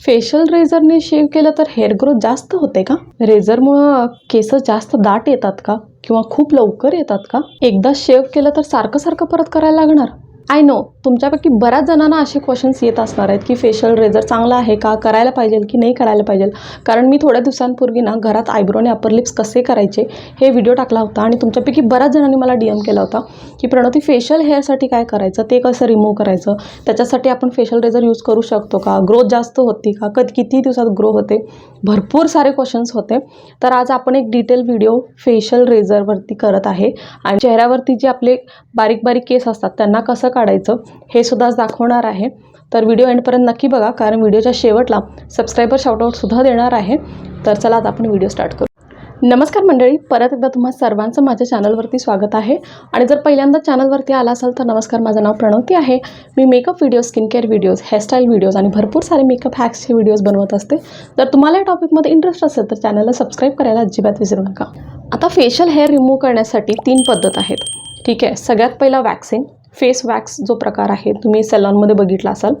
Facial रेझरने शेव केलं तर hair growth जास्त होते का? रेझरमुळं केस जास्त दाट येतात का? किंवा खूप लवकर येतात का? एकदा शेव केलं तर सारखं सारखं परत करायला लागणार? आय नो तुमच्यापैकी बऱ्याच जणांना असे क्वेश्चन्स येत असणार आहेत की फेशियल रेझर चांगला आहे का? करायला पाहिजे की नाही करायला पाहिजे? कारण मी थोड्या दिवसांपूर्वी ना घरात आयब्रोने अपर लिप्स कसे करायचे हे व्हिडिओ टाकला होता आणि तुमच्यापैकी बऱ्याच जणांनी मला डी एम केला होता की प्रणती फेशियल हेअरसाठी काय करायचं? ते कसं रिमूव्ह करायचं? त्याच्यासाठी आपण फेशियल रेझर यूज करू शकतो का? ग्रोथ जास्त होती का? कधी किती दिवसात ग्रो होते? भरपूर सारे क्वेश्चन्स होते. तर आज आपण एक डिटेल व्हिडिओ फेशियल रेझरवरती करत आहे. आणि चेहऱ्यावरती जे आपले बारीक बारीक केस असतात त्यांना कसं काढायचं हे सुद्धा दाखवणार आहे. तर व्हिडिओ एंडपर्यंत नक्की बघा कारण व्हिडिओच्या शेवटला सबस्क्रायबर शॉर्टआउटसुद्धा देणार आहे. तर चला आता आपण व्हिडिओ स्टार्ट करू. नमस्कार मंडळी परत एकदा तुम्हा सर्वांचं माझ्या चॅनलवरती स्वागत आहे. आणि जर पहिल्यांदा चॅनलवरती आला असाल तर नमस्कार माझं नाव प्रणवती आहे. मी makeup video skin care videos hairstyle videos आणि भरपूर सारे मेकअप हॅक्सचे व्हिडिओज बनवत असते. जर तुम्हाला या टॉपिकमध्ये इंटरेस्ट असेल तर चॅनलला सबस्क्राईब करायला अजिबात विसरू नका. आता फेशियल हेअर रिमूव्ह करण्यासाठी तीन पद्धत आहेत. ठीक आहे सगळ्यात पहिला वॅक्सिंग फेस वॅक्स जो प्रकार आहे तुम्ही सलॉनमध्ये बघितला असाल.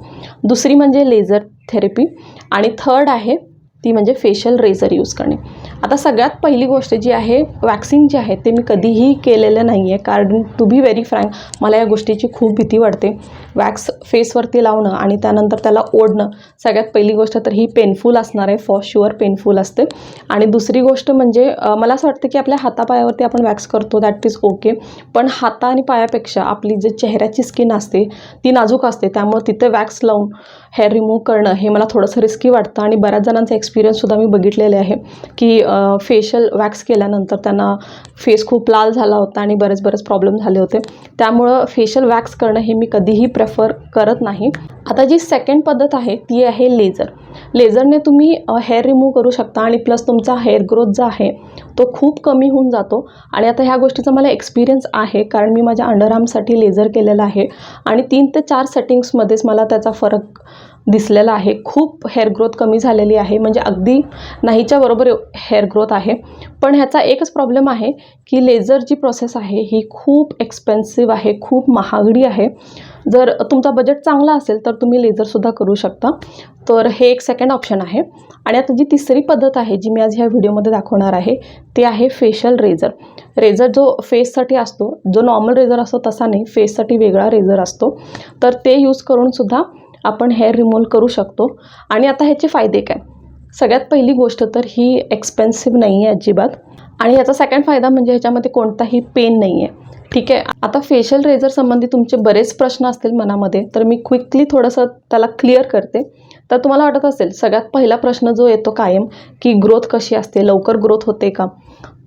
दुसरी म्हणजे लेझर थेरपी आणि थर्ड आहे ती म्हणजे फेशियल रेझर यूज करणे. आता सगळ्यात पहिली गोष्ट जी आहे वॅक्सिंग जी आहे ते मी कधीही केलेलं नाही आहे कारण टू बी व्हेरी फ्रँक मला या गोष्टीची खूप भीती वाटते. वॅक्स फेसवरती लावणं आणि त्यानंतर त्याला ओढणं सगळ्यात पहिली गोष्ट तर ही पेनफुल असणार आहे फॉर शुअर पेनफुल असते. आणि दुसरी गोष्ट म्हणजे मला असं वाटतं की आपल्या हातापायावरती आपण वॅक्स करतो दॅट इज ओके पण हाता आणि पायापेक्षा आपली जे चेहऱ्याची स्किन असते ती नाजूक असते. त्यामुळे तिथे वॅक्स लावून हेअर रिमूव्ह करणं हे मला थोडंसं रिस्की वाटतं. आणि बऱ्याच जणांचा एक्सपिरियन्ससुद्धा मी बघितलेले आहे की फेशियल वॅक्स केल्यानंतर त्यांना फेस खूप लाल झाला होता आणि बरेच बरेच प्रॉब्लेम झाले होते. त्यामुळं फेशियल वॅक्स करणं हे मी कधीही प्रेफर करत नाही. आता जी सेकंड पद्धत आहे ती आहे लेझर लेझरने तुम्ही हेअर रिमूव्ह करू शकता आणि प्लस तुमचा हेअर ग्रोथ जो आहे तो खूप कमी होऊन जातो. आणि आता ह्या गोष्टीचा मला एक्सपिरियन्स आहे कारण मी माझ्या अंडरआर्मसाठी लेझर केलेला आहे. आणि तीन ते चार सेटिंग्समध्येच मला त्याचा फरक दिसलेला आहे. खूप हेअर ग्रोथ कमी झालेली आहे. म्हणजे अगदी नाहीच्या बरोबर हेअर ग्रोथ आहे. पण ह्याचा एकच प्रॉब्लेम आहे की लेझर जी प्रोसेस आहे ही खूप एक्सपेन्सिव्ह आहे खूप महागडी आहे. जर तुमचा बजेट चांगला असेल तर तुम्ही लेझरसुद्धा करू शकता. तर हे एक सेकंड ऑप्शन आहे. आणि आता जी तिसरी पद्धत आहे जी मी आज ह्या व्हिडिओमध्ये दाखवणार आहे ती आहे फेशियल रेझर रेझर जो फेससाठी असतो जो नॉर्मल रेझर असतो तसा नाही. फेससाठी वेगळा रेझर असतो. तर ते यूज करूनसुद्धा आपण हेअर रिमूव्ह करू शकतो. आणि आता ह्याचे फायदे काय? सगळ्यात पहिली गोष्ट तर ही एक्सपेन्सिव्ह नाही आहे अजिबात. आणि याचा सेकंड फायदा म्हणजे ह्याच्यामध्ये कोणताही पेन नाही आहे ठीक आहे? आता फेशियल रेझर संबंधी तुमचे बरेच प्रश्न असतील मनामध्ये तर मी क्विकली थोडंसं त्याला क्लिअर करते. तर तुम्हाला वाटत असेल सगळ्यात पहिला प्रश्न जो येतो कायम की ग्रोथ कशी असते लवकर ग्रोथ होते का?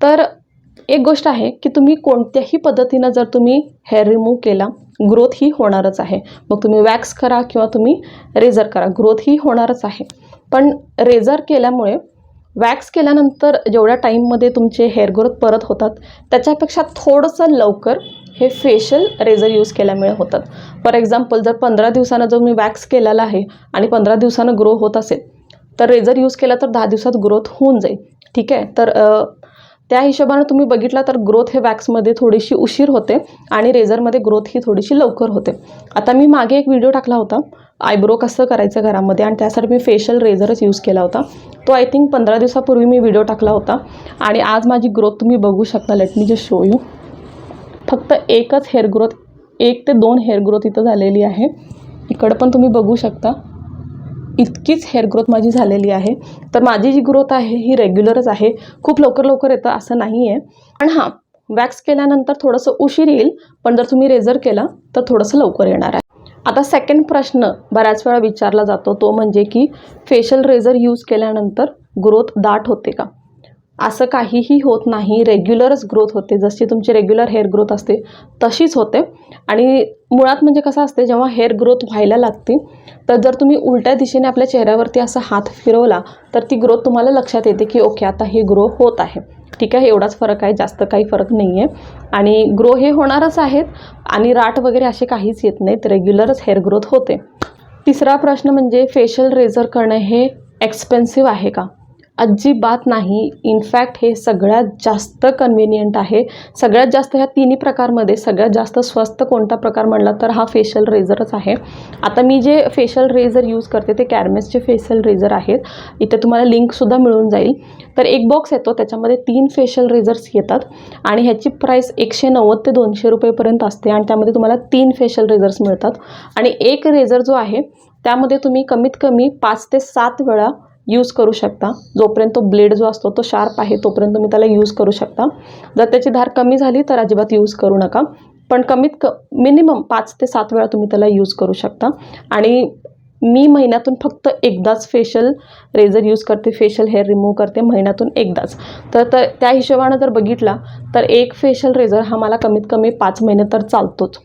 तर एक गोष्ट आहे की तुम्ही कोणत्याही पद्धतीनं जर तुम्ही हेअर रिमूव्ह केला ग्रोथ ही होणारच आहे. मग तुम्ही वॅक्स करा किंवा तुम्ही रेझर करा. ग्रोथ ही होणारच आहे. पण रेझर केल्यामुळे वॅक्स केल्यानंतर जेवढ्या टाईममध्ये तुमचे हेअर ग्रोथ परत होतात त्याच्यापेक्षा थोडंसं लवकर हे फेशियल रेझर यूज केल्यामुळे होतात. फॉर एक्झाम्पल जर पंधरा दिवसानं जो मी वॅक्स केलेला आहे आणि पंधरा दिवसानं ग्रो होत असेल तर रेझर यूज केला तर दहा दिवसात ग्रोथ होऊन जाईल. ठीक आहे? तर त्या हिशोबानं तुम्ही बघितला तर ग्रोथ हे वॅक्समध्ये थोडीशी उशीर होते आणि रेझरमध्ये ग्रोथ ही थोडीशी लवकर होते. आता मी मागे एक व्हिडिओ टाकला होता. आयब्रो कसं करायचं घरामध्ये आणि त्यासाठी मी फेशियल रेझरच यूज केला होता. तो आय थिंक पंधरा दिवसापूर्वी मी व्हिडिओ टाकला होता. आणि आज माझी ग्रोथ तुम्ही बघू शकता. Let me just show you फक्त एकच हेअर ग्रोथ एक ते दोन हेअर ग्रोथ इथं झालेली आहे. इकडं पण तुम्ही बघू शकता. इतकीच हेअर ग्रोथ माझी झालेली आहे. तर माझी जी ग्रोथ आहे ही रेग्युलरच आहे. खूप लवकर लवकर येतं असं नाही आहे पण हां वॅक्स केल्यानंतर थोडंसं उशीर येईल पण जर तुम्ही रेझर केला तर थोडंसं लवकर येणार आहे. आता सेकंड प्रश्न बऱ्याच वेळा विचारला जातो तो म्हणजे की फेशियल रेझर यूज केल्यानंतर ग्रोथ दाट होते का? असं काहीही होत नाही. रेग्युलरच ग्रोथ होते. जशी तुमची रेग्युलर हेअर ग्रोथ असते तशीच होते. आणि मुळात म्हणजे कसं असते जेव्हा हेअर ग्रोथ व्हायला लागते तर जर तुम्ही उलट्या दिशेने आपल्या चेहऱ्यावरती असा हात फिरवला तर ती ग्रोथ तुम्हाला लक्षात येते की ओके आता हे ग्रो होत आहे. ठीक आहे एवढाच फरक आहे जास्त काही फरक नाही आहे आणि ग्रो हे होणारच आहेत आणि राट वगैरे असे काहीच येत नाहीत. रेग्युलरच हेअर ग्रोथ होते. तिसरा प्रश्न म्हणजे फेशियल रेझर करणं हे एक्सपेन्सिव्ह आहे का? अजिबात नाही. इनफॅक्ट हे सगळ्यात जास्त कन्व्हिनियंट आहे. सगळ्यात जास्त ह्या तिन्ही प्रकारमध्ये सगळ्यात जास्त स्वस्त कोणता प्रकार म्हणला तर हा फेशियल रेझरच आहे. आता मी जे फेशियल रेझर यूज करते ते कॅरमेसचे फेशियल रेझर आहेत. इथे तुम्हाला लिंकसुद्धा मिळून जाईल. तर एक बॉक्स येतो त्याच्यामध्ये तीन फेशियल रेझर्स येतात आणि ह्याची प्राईस एकशे नव्वद ते दोनशे रुपयेपर्यंत असते आणि त्यामध्ये तुम्हाला तीन फेशियल रेझर्स मिळतात. आणि एक रेझर जो आहे त्यामध्ये तुम्ही कमीत कमी पाच ते सात वेळा यूज करू शकता. जोपर्यंत तो ब्लेड जो असतो तो शार्प आहे तोपर्यंत तुम्ही त्याला यूज करू शकता. जर त्याची धार कमी झाली तर अजिबात यूज करू नका. पण कमीत क मिनिमम पाच ते सात वेळा तुम्ही त्याला यूज करू शकता. आणि मी महिन्यातून फक्त एकदाच फेशियल रेझर यूज करते फेशियल हेअर रिमूव्ह करते महिन्यातून एकदाच. तर तर त्या हिशोबानं जर बघितला तर एक फेशियल रेझर हा मला कमीत कमी पाच महिने तर चालतोच.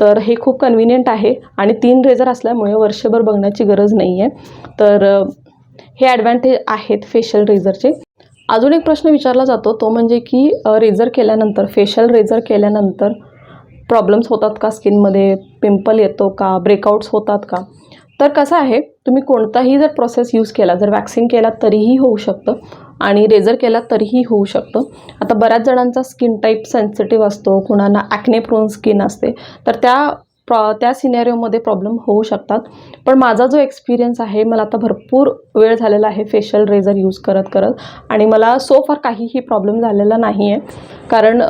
तर हे खूप कन्व्हिनियंट आहे. आणि तीन रेझर असल्यामुळे वर्षभर बघण्याची गरज नाही आहे तर हे ॲडव्हान्टेज आहेत फेशियल रेझरचे अजून एक प्रश्न विचारला जातो तो म्हणजे की रेझर केल्यानंतर फेशियल रेझर केल्यानंतर प्रॉब्लेम्स होतात का स्किनमध्ये पिंपल येतो का? ब्रेकआउट्स होतात का? तर कसं आहे तुम्ही कोणताही जर प्रोसेस यूज केला जर वॅक्सिंग केला तरीही होऊ शकतं आणि रेझर केला तरीही होऊ शकतं. आता बऱ्याच जणांचा स्किन टाईप सेन्सिटिव्ह असतो कुणाला ॲक्ने प्रोन स्किन असते तर त्या प्रॉ त्या सिनेरिओमध्ये प्रॉब्लेम होऊ शकतात. पण माझा जो एक्सपिरियन्स आहे मला आता भरपूर वेळ झालेला आहे फेशियल रेझर यूज करत करत आणि मला सो फार काहीही प्रॉब्लेम झालेला नाही आहे कारण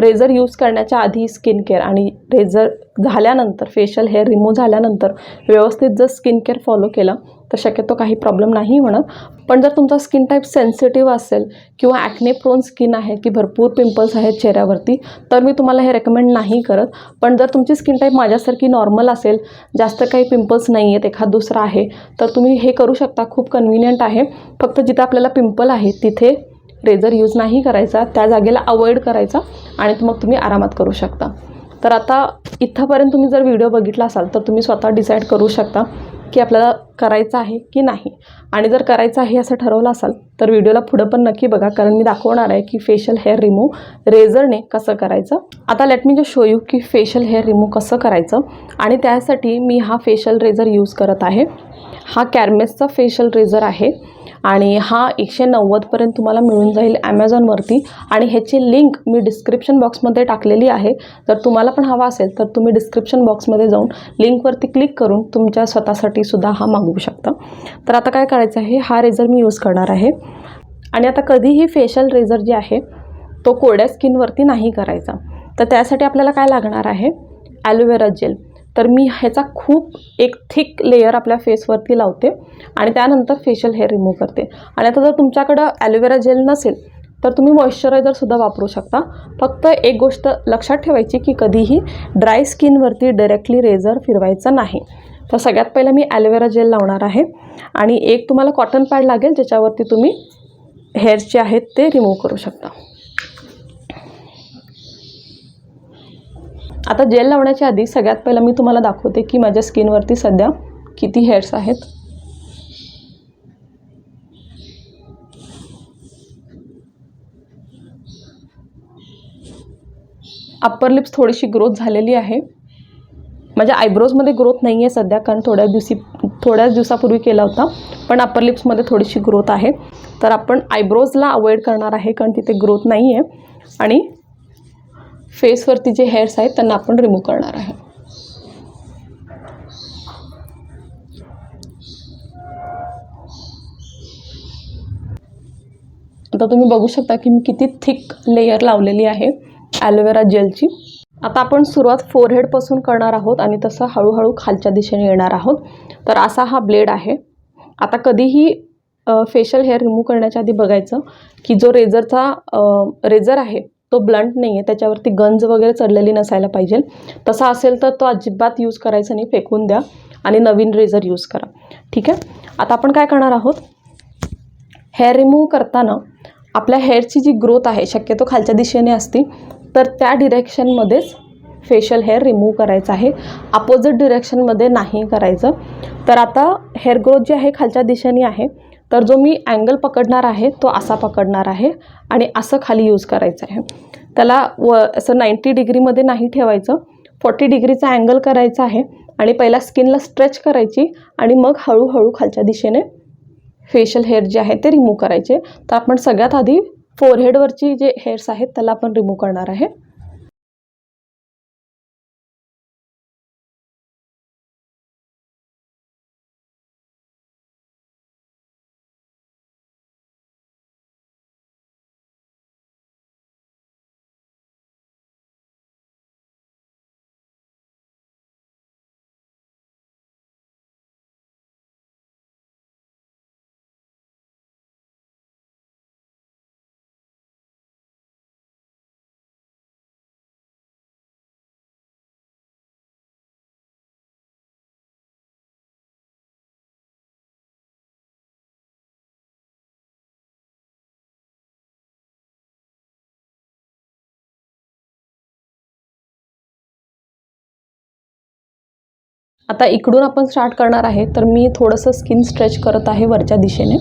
रेझर यूज करण्याच्या आधी स्किन केअर आणि रेझर झाल्यानंतर फेशियल हेअर रिमूव्ह झाल्यानंतर व्यवस्थित जर स्किन केअर फॉलो केलं तर शक्यतो काही प्रॉब्लेम नाही होणार. पण जर तुमचा स्किन टाईप सेन्सिटिव्ह असेल किंवा ॲक्ने प्रोन स्किन आहे की भरपूर पिंपल्स आहेत चेहऱ्यावरती तर मी तुम्हाला हे रेकमेंड नाही करत. पण जर तुमची स्किन टाईप माझ्यासारखी नॉर्मल असेल जास्त काही पिंपल्स नाही आहेत एखाद दुसरा आहे तर तुम्ही हे करू शकता. खूप कन्व्हिनियंट आहे. फक्त जिथे आपल्याला पिंपल आहे तिथे रेझर यूज नाही करायचा त्या जागेला अवॉइड करायचा आणि मग तुम्ही आरामात करू शकता. तर आता इथंपर्यंत तुम्ही जर व्हिडिओ बघितला असाल तर तुम्ही स्वतः डिसाईड करू शकता की आपल्याला करायचं आहे की नाही. आणि जर करायचं आहे असं ठरवलं असाल तर व्हिडिओला पुढं पण नक्की बघा. कारण मी दाखवणार आहे की फेशियल हेअर रिमूव्ह रेझरने कसं करायचं. आता लेट मी जो शो यू की फेशियल हेअर रिमूव्ह कसं करायचं. आणि त्यासाठी मी हा फेशियल रेझर यूज करत आहे. हा कॅरमेसचा फेशियल रेझर आहे. आणि हा एकशे नव्वदपर्यंत तुम्हाला मिळून जाईल ॲमेझॉनवरती आणि ह्याची लिंक मी डिस्क्रिप्शन बॉक्समध्ये टाकलेली आहे. जर तुम्हाला पण हवा असेल तर तुम्ही डिस्क्रिप्शन बॉक्समध्ये जाऊन लिंकवरती क्लिक करून तुमच्या स्वतःसाठी सुद्धा हा मागवू शकता. तर आता काय करायचं आहे? हा रेझर मी यूज करणार आहे. आणि आता कधीही फेशियल रेझर जे आहे तो कोरड्या स्किनवरती नाही करायचा. तर त्यासाठी आपल्याला काय लागणार आहे? ॲलोवेरा जेल तर मी ह्याचा खूप एक थिक लेयर आपल्या फेसवरती लावते आणि त्यानंतर फेशियल हेअर रिमूव्ह करते. आणि आता जर तुमच्याकडं ॲलोवेरा जेल नसेल तर तुम्ही मॉइश्चरायझरसुद्धा वापरू शकता. फक्त एक गोष्ट लक्षात ठेवायची की कधीही ड्राय स्किनवरती डायरेक्टली रेझर फिरवायचा नाही. तर सगळ्यात पहिलं मी ॲलोवेरा जेल लावणार आहे. आणि एक तुम्हाला कॉटन पॅड लागेल ज्याच्यावरती तुम्ही हेअर जे आहेत ते रिमूव्ह करू शकता. आता जेल लावण्याच्या आधी सगळ्यात पहिलं मी तुम्हाला दाखवते की माझ्या स्किनवरती सध्या किती हेअर्स आहेत. अप्पर लिप्स थोडीशी ग्रोथ झालेली आहे. माझ्या आयब्रोजमध्ये ग्रोथ नाही आहे सध्या कारण थोड्या दिवशी थोड्याच दिवसापूर्वी केला होता पण अप्पर लिप्समध्ये थोडीशी ग्रोथ आहे. तर आपण आयब्रोजला अवॉइड करणार आहे कारण तिथे ग्रोथ नाही आहे आणि फेसवरती जे हेअर्स आहेत त्यांना आपण रिमूव्ह करणार आहे आता तुम्ही बघू शकता की मी किती थिक लेयर लावलेली आहे ॲलोवेरा जेलची आता आपण सुरुवात फोरहेडपासून करणार आहोत आणि तसं हळूहळू खालच्या दिशेने येणार आहोत. तर असा हा ब्लेड आहे. आता कधीही फेशियल हेअर रिमूव्ह करण्याच्या आधी बघायचं की जो रेझरचा रेझर आहे तो ब्लंट नाही आहे त्याच्यावरती गंज वगैरे चढलेली नसायला पाहिजे. तसा असेल तर तो अजिबात यूज करायचा नाही फेकून द्या आणि नवीन रेझर यूज करा. ठीक आहे? आता आपण काय करणार आहोत? हेअर रिमूव्ह करताना आपल्या हेअरची जी ग्रोथ आहे शक्यतो खालच्या दिशेने असती तर त्या डिरेक्शनमध्येच फेशियल हेअर रिमूव्ह करायचं आहे. अपोजिट डिरेक्शनमध्ये नाही करायचं. तर आता हेअर ग्रोथ जी आहे खालच्या दिशेने आहे. तर जो मी अँगल पकडणार आहे तो असा पकडणार आहे आणि असं खाली यूज करायचं आहे. त्याला व असं नाईंटी डिग्रीमध्ये नाही ठेवायचं. फोर्टी डिग्रीचा अँगल करायचा आहे आणि पहिला स्किनला स्ट्रेच करायची आणि मग हळूहळू खालच्या दिशेने फेशियल हेअर जे आहे ते रिमूव्ह करायचे. तर आपण सगळ्यात आधी फोरहेडवरची जे हेअर्स आहेत त्याला आपण रिमूव्ह करणार आहे. आता इकडून आपण स्टार्ट करणार आहे तर मी थोडंसं स्किन स्ट्रेच करत आहे वरच्या दिशेने.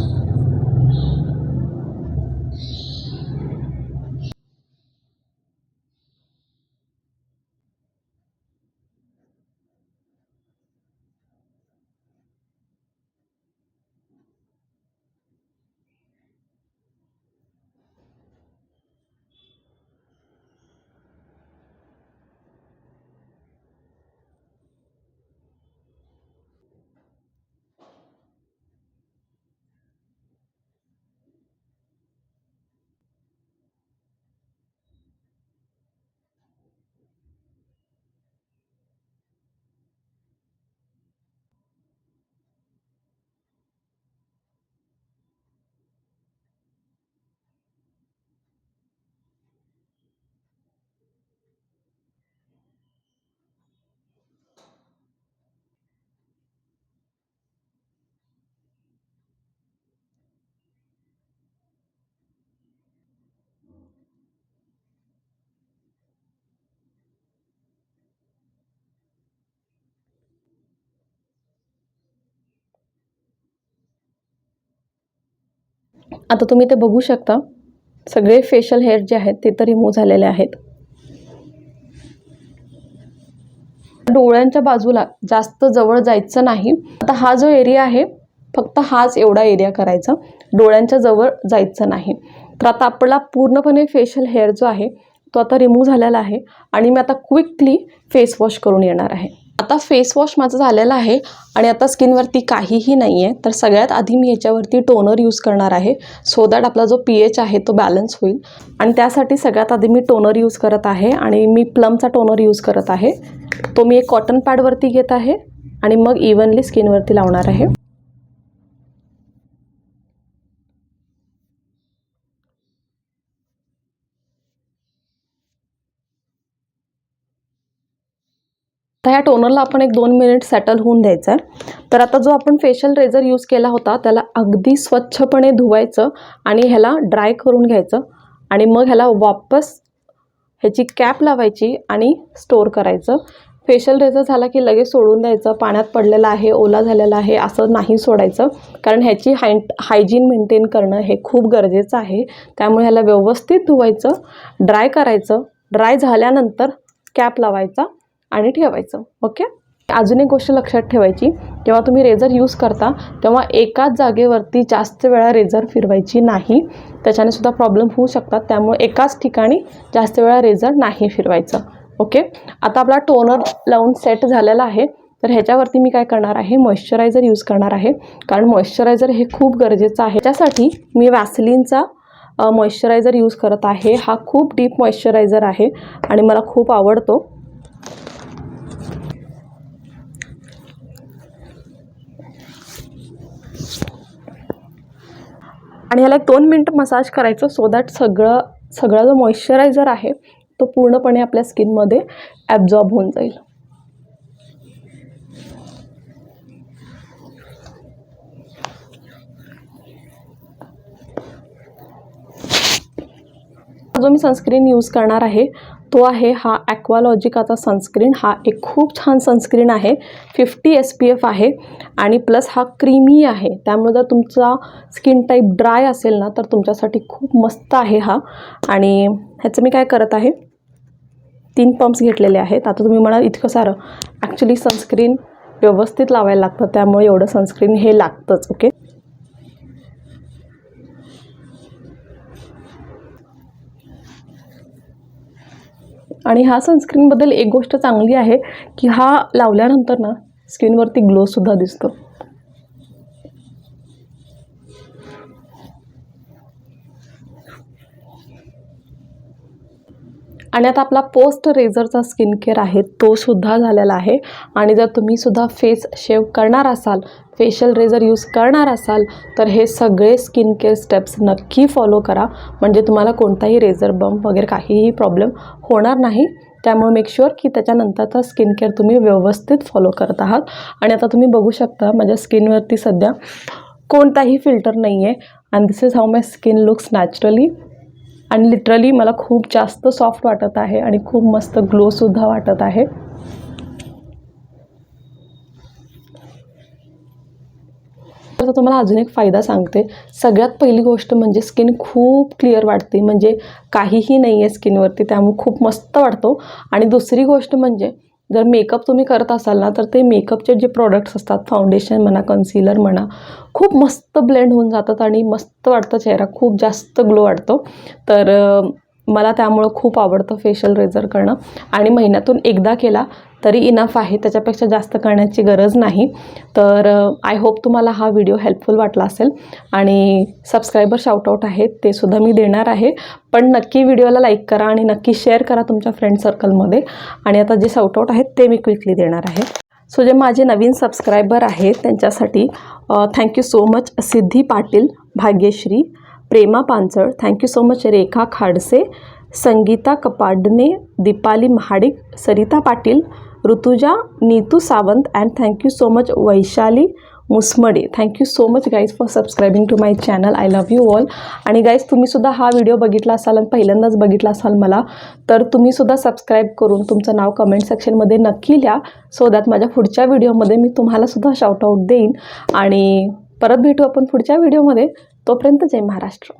आता तुम्ही ते बघू शकता सगळे फेशियल हेअर जे आहेत ते तर रिमूव्ह झालेले आहेत. डोळ्यांच्या बाजूला जास्त जवळ जायचं नाही. आता हा जो एरिया आहे फक्त हाच एवढा एरिया करायचा. डोळ्यांच्या जवळ जायचं नाही. तर आता आपला पूर्णपणे फेशियल हेअर जो आहे तो आता रिमूव्ह झालेला आहे आणि मी आता क्विकली फेस वॉश करून येणार आहे. आता फेस वॉश माझं झालेलं आहे आणि आता स्किनवरती काहीही नाही आहे तर सगळ्यात आधी मी याच्यावरती टोनर यूज करणार आहे. सो दॅट आपला जो पी एच आहे तो बॅलन्स होईल. आणि त्यासाठी सगळ्यात आधी मी टोनर यूज करत आहे आणि मी प्लमचा टोनर यूज करत आहे. तो मी एक कॉटन पॅडवरती घेत आहे आणि मग इव्हनली स्किनवरती लावणार आहे. आता ह्या टोनरला आपण एक दोन मिनिट सेटल होऊन द्यायचं आहे. तर आता जो आपण फेशियल रेझर यूज केला होता त्याला अगदी स्वच्छपणे धुवायचं आणि ह्याला ड्राय करून घ्यायचं आणि मग ह्याला वापस ह्याची कॅप लावायची आणि स्टोअर करायचं. फेशियल रेझर झाला की लगेच सोडून द्यायचं. पाण्यात पडलेलं आहे ओला झालेला आहे असं नाही सोडायचं. कारण ह्याची हाय हायजीन मेंटेन करणं हे खूप गरजेचं आहे. त्यामुळे ह्याला व्यवस्थित धुवायचं ड्राय करायचं. ड्राय झाल्यानंतर कॅप लावायचा. आणि ठेवायचं ओके अजून एक गोष्ट लक्षात ठेवायची जेव्हा तुम्ही रेझर यूज करता तेव्हा एकाच जागेवरती जास्त वेळा रेझर फिरवायची नाही. त्याच्याने सुद्धा प्रॉब्लेम होऊ शकतात. त्यामुळे एकाच ठिकाणी जास्त वेळा रेझर नाही फिरवायचं ओके आता आपला टोनर लावून सेट झालेला आहे. तर ह्याच्यावरती मी काय करणार आहे? मॉइश्चरायझर यूज करणार आहे. कारण मॉइश्चरायझर हे खूप गरजेचं आहे. त्यासाठी मी वॅसलिनचा मॉइश्चरायझर यूज करत आहे. हा खूप डीप मॉइश्चरायझर आहे आणि मला खूप आवडतो. आणि ह्याला एक दोन मिनटं मसाज करायचं सो दॅट सगळं सगळा जो मॉइश्चरायझर आहे तो पूर्णपणे आपल्या स्किनमध्ये ॲब्झॉर्ब होऊन जाईल. जो मी सनस्क्रीन यूज करणार आहे तो आहे हा ॲक्वालॉजिकाचा सनस्क्रीन हा एक खूप छान सनस्क्रीन आहे. फिफ्टी एस पी एफ आहे आणि प्लस हा क्रीमी आहे. त्यामुळे जर तुमचा स्किन टाईप ड्राय असेल ना तर तुमच्यासाठी खूप मस्त आहे हा. आणि ह्याचं मी काय करत आहे तीन पंप्स घेतलेले आहेत. आता तुम्ही म्हणाल इतकं सारं. ॲक्च्युली सनस्क्रीन व्यवस्थित लावायला लागतं त्यामुळे एवढं सनस्क्रीन हे लागतंच ओके आणि हा सनस्क्रीनबद्दल एक गोष्ट चांगली आहे की हा लावल्यानंतर ना स्किनवरती ग्लोसुद्धा दिसतो. आणि आता आपला पोस्ट रेझरचा स्किन केअर आहे तो सुद्धा झालेला आहे. आणि जर तुम्ही सुद्धा फेस शेव करणार असाल फेशियल रेझर यूज करणार असाल तर हे सगळे स्किन केअर स्टेप्स नक्की फॉलो करा. म्हणजे तुम्हाला कोणताही रेझर बंप वगैरे काहीही प्रॉब्लेम होणार नाही. त्यामुळे मेक शुअर की त्याच्यानंतरचा स्किन केअर तुम्ही व्यवस्थित फॉलो करत आहात. आणि आता तुम्ही बघू शकता माझ्या स्किनवरती सध्या कोणताही फिल्टर नाही आहे and this is how my skin looks naturally आणि लिटरली मला खूप जास्त सॉफ्ट वाटत आहे आणि खूप मस्त ग्लोसुद्धा वाटत आहे. तर तुम्हाला अजून एक फायदा सांगते. सगळ्यात पहिली गोष्ट म्हणजे स्किन खूप क्लिअर वाटते. म्हणजे काहीही नाही आहे स्किनवरती त्यामुळे खूप मस्त वाटतो. आणि दुसरी गोष्ट म्हणजे जर मेकअप तुम्ही करत असाल ना तर ते मेकअपचे जे प्रोडक्ट्स असतात फाउंडेशन म्हणा कन्सिलर म्हणा खूप मस्त ब्लेंड होऊन जातात आणि मस्त वाटतं चेहरा. खूप जास्त ग्लो वाटतो. तर मला त्यामुळं खूप आवडतं फेशियल रेझर करणं. आणि महिन्यातून एकदा केला तरी इनफ आहे. त्याच्यापेक्षा जास्त करण्याची गरज नाही. तर आय होप तुम्हाला हा व्हिडिओ हेल्पफुल वाटला असेल. आणि सबस्क्रायबर शाउटआउट आहेत ते सुद्धा मी देणार आहे. पण नक्की व्हिडिओला लाईक करा आणि नक्की शेअर करा तुमच्या फ्रेंड सर्कलमध्ये आणि आता जे शाउटआउट आहेत ते मी क्विकली देणार आहे. सो जे माझे नवीन सबस्क्रायबर आहेत त्यांच्यासाठी thank you so much Siddhi Patil Bhagyashree Prema Pansal thank you so much Rekha Khadse Sangeeta Kapadne Deepali Mahadik Sarita Patil Rutuja Neetu Sawant and thank you so much Vaishali Musmade. Thank you so much guys for subscribing to my channel I love you all आणि guys तुम्हीसुद्धा हा video बघितला असाल आणि पहिल्यांदाच बघितला असाल मला तर तुम्हीसुद्धा सबस्क्राईब करून तुमचं नाव कमेंट सेक्शनमध्ये नक्की लिहा सो दॅट माझ्या पुढच्या व्हिडिओमध्ये मी तुम्हालासुद्धा शाउटआउट देईन. आणि परत भेटू आपण पुढच्या व्हिडिओमध्ये तोपर्यंत जय महाराष्ट्र.